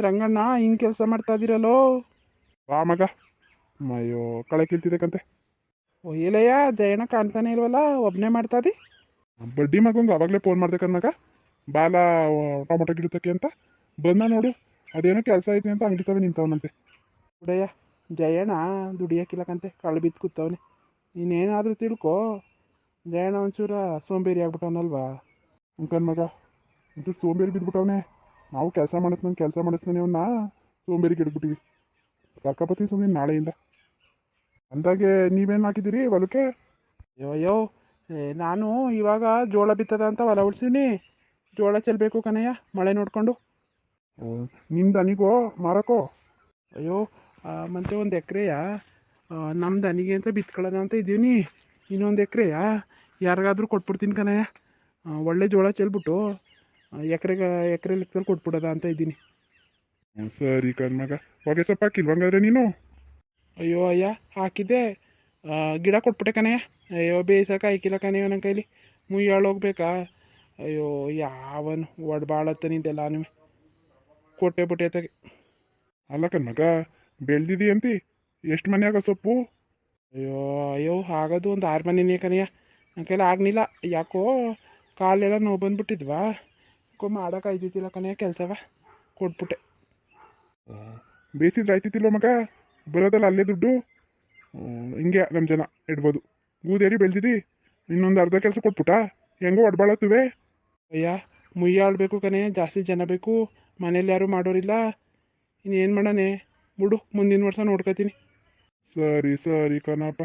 ರಂಗಣ್ಣ ಹಿಂಗೆ ಕೆಲಸ ಮಾಡ್ತಾ ಇದ್ದೀರಲ್ಲೋ ವಾ ಮಗ. ಅಯ್ಯೋ ಕಳೆ ಕೀಳ್ತಿದ್ದಕ್ಕಂತೆ ಒಯ್ಯಲಯ್ಯ ಜಯಣ್ಣ ಕಾಣ್ತಾನೆ ಇಲ್ವಲ್ಲ ಒಬ್ಬನೇ ಮಾಡ್ತಾ ಇದ್ದಿ ಬಡ್ಡಿ ಮಗಂಗೆ ಅವಾಗಲೇ ಫೋನ್ ಮಾಡ್ದೆ ಮಗ. ಬಾಲ ಟೊಮೊಟೊ ಗಿಡತಕ್ಕೆ ಅಂತ. ಬಂದ ನೋಡು ಅದೇನೋ ಕೆಲಸ ಐತಿ ಅಂತ ಅಂಗಡಿ ತವೆ ನಿಂತವನಂತೆ. ಉಡಯ್ಯ ಜಯಣ್ಣ ದುಡಿಯೋಕ್ಕಿಲ್ಲಕಂತೆ ಕಳ್ಳು ಬಿದ್ದು ಕೂತವನೆ. ನೀನೇನಾದರೂ ತಿಳ್ಕೊ. ಜಯಣ್ಣ ಒಂಚೂರ ಸೋಂಬೇರಿ ಆಗ್ಬಿಟ್ಟವನಲ್ವಾ? ಅಂಕನ್ ಮಗ ಒಂಚೂರು ಸೋಂಬೇರಿ ಬಿದ್ಬಿಟ್ಟವನೆ. ನಾವು ಕೆಲಸ ಮಾಡಿಸ್ತಾನೆ ಕೆಲಸ ಮಾಡಿಸ್ತಾನೆ ಅವನ್ನ ಸೋಂಬೇರಿ ಗಿಡ್ಬಿಟ್ಟಿವಿ ಕರ್ಕಪತಿ ಸುಮ್ಮನೆ ನಾಳೆಯಿಂದ. ಅಂದಾಗೆ ನೀವೇನು ಹಾಕಿದ್ದೀರಿ ಹೊಲಕ್ಕೆ? ಅಯ್ಯೋ ನಾನು ಇವಾಗ ಜೋಳ ಬಿತ್ತದ ಅಂತ ಹೊಲ ಉಳ್ಸೀನಿ ಜೋಳ ಚೆಲ್ಲಬೇಕು ಕಣಯ್ಯ ಮಳೆ ನೋಡಿಕೊಂಡು. ನಿಮ್ಮ ದನಿಗೋ ಮಾರಕೋ? ಅಯ್ಯೋ ಮತ್ತೆ ಒಂದು ಎಕರೆಯ? ನಮ್ಮ ದನಿಗೆ ಅಂತ ಬಿತ್ಕೊಳ್ಳೋಣ ಅಂತ ಇದ್ದೀವಿ ಇನ್ನೊಂದು ಎಕರೆಯ? ಯಾರಿಗಾದ್ರೂ ಕೊಟ್ಬಿಡ್ತೀನಿ ಕಣಯ್ಯ. ಒಳ್ಳೆ ಜೋಳ ಚೆಲ್ಬಿಟ್ಟು. ಎಕರೆಗೆ ಎಕರೆ ಲೆಕ್ಕದಲ್ಲಿ ಕೊಟ್ಬಿಡೋದ ಅಂತ ಇದ್ದೀನಿ. ಸರಿ ಕಣ್ಮಗ ಹೊಗೆ ಸೊಪ್ಪು ಹಾಕಿಲ್ವಂಗಾದ್ರೆ ನೀನು? ಅಯ್ಯೋ ಅಯ್ಯ ಹಾಕಿದ್ದೆ. ಗಿಡ ಕೊಟ್ಬಿಟ್ಟೆ ಕಣಯ್ಯ ಅಯ್ಯೋ ಬೇಯಿಸೋಕೆ ಹಾಕಿಲ್ಲ ಕಣಯ್ಯ ನನ್ನ ಕೈಲಿ. ಮುಯ್ಯಾಳು ಹೋಗ್ಬೇಕಾ? ಅಯ್ಯೋ ಯಾವನು ಒಡ್ಬಾಳತ್ತ ನಿಮಗೆ ಕೊಟ್ಟೆ ಬಿಟ್ಟೆ ತಗೆ. ಅಲ್ಲ ಕಣ್ಮಗ ಬೆಳ್ದಿದಿ ಅಂತಿ? ಎಷ್ಟು ಮನೆಯಾಗ ಸೊಪ್ಪು? ಅಯ್ಯೋ ಅಯ್ಯೋ ಆಗೋದು ಒಂದು ಆರು ಮನೆನೇ ಕಣಯ್ಯ ನನ್ನ ಕೈಲಿ ಆಗಲಿಲ್ಲ ಯಾಕೋ ಕಾಲೆಲ್ಲ ನೋವು ಬಂದ್ಬಿಟ್ಟಿದ್ವಾ? ಯಾಕೋ ಮಾಡಕ್ಕೆ ಆಯ್ತಿದ್ದಿಲ್ಲ ಕಣೇ ಕೆಲಸವ. ಕೊಟ್ಬಿಟ್ಟೆ. ಬೇಸಿದ್ರೆ ಆಯ್ತಿತ್ತಿಲ್ಲ ಮಗ? ಬರೋದಲ್ಲ ಅಲ್ಲೇ ದುಡ್ಡು? ಹಿಂಗೆ ನಮ್ಮ ಜನ ಇಡ್ಬೋದು. ಗೂದೇರಿ ಬೆಳ್ದಿದಿ? ಇನ್ನೊಂದು ಅರ್ಧ ಕೆಲಸ ಕೊಟ್ಬಿಟ್ಟ? ಹೆಂಗೋ ಒಡ್ಬಾಳತ್ತುವೆ. ಅಯ್ಯ ಮುಯ್ಯಾಳ್ಬೇಕು ಕಣೆ ಜಾಸ್ತಿ ಜನ ಬೇಕು. ಮನೇಲಿ ಯಾರೂ ಮಾಡೋರಿಲ್ಲ. ಇನ್ನೇನು ಮಾಡೋಣ? ಬಿಡು ಮುಂದಿನ ವರ್ಷ ನೋಡ್ಕೊತೀನಿ. ಸರಿ ಸರಿ ಕಣಪ್ಪ.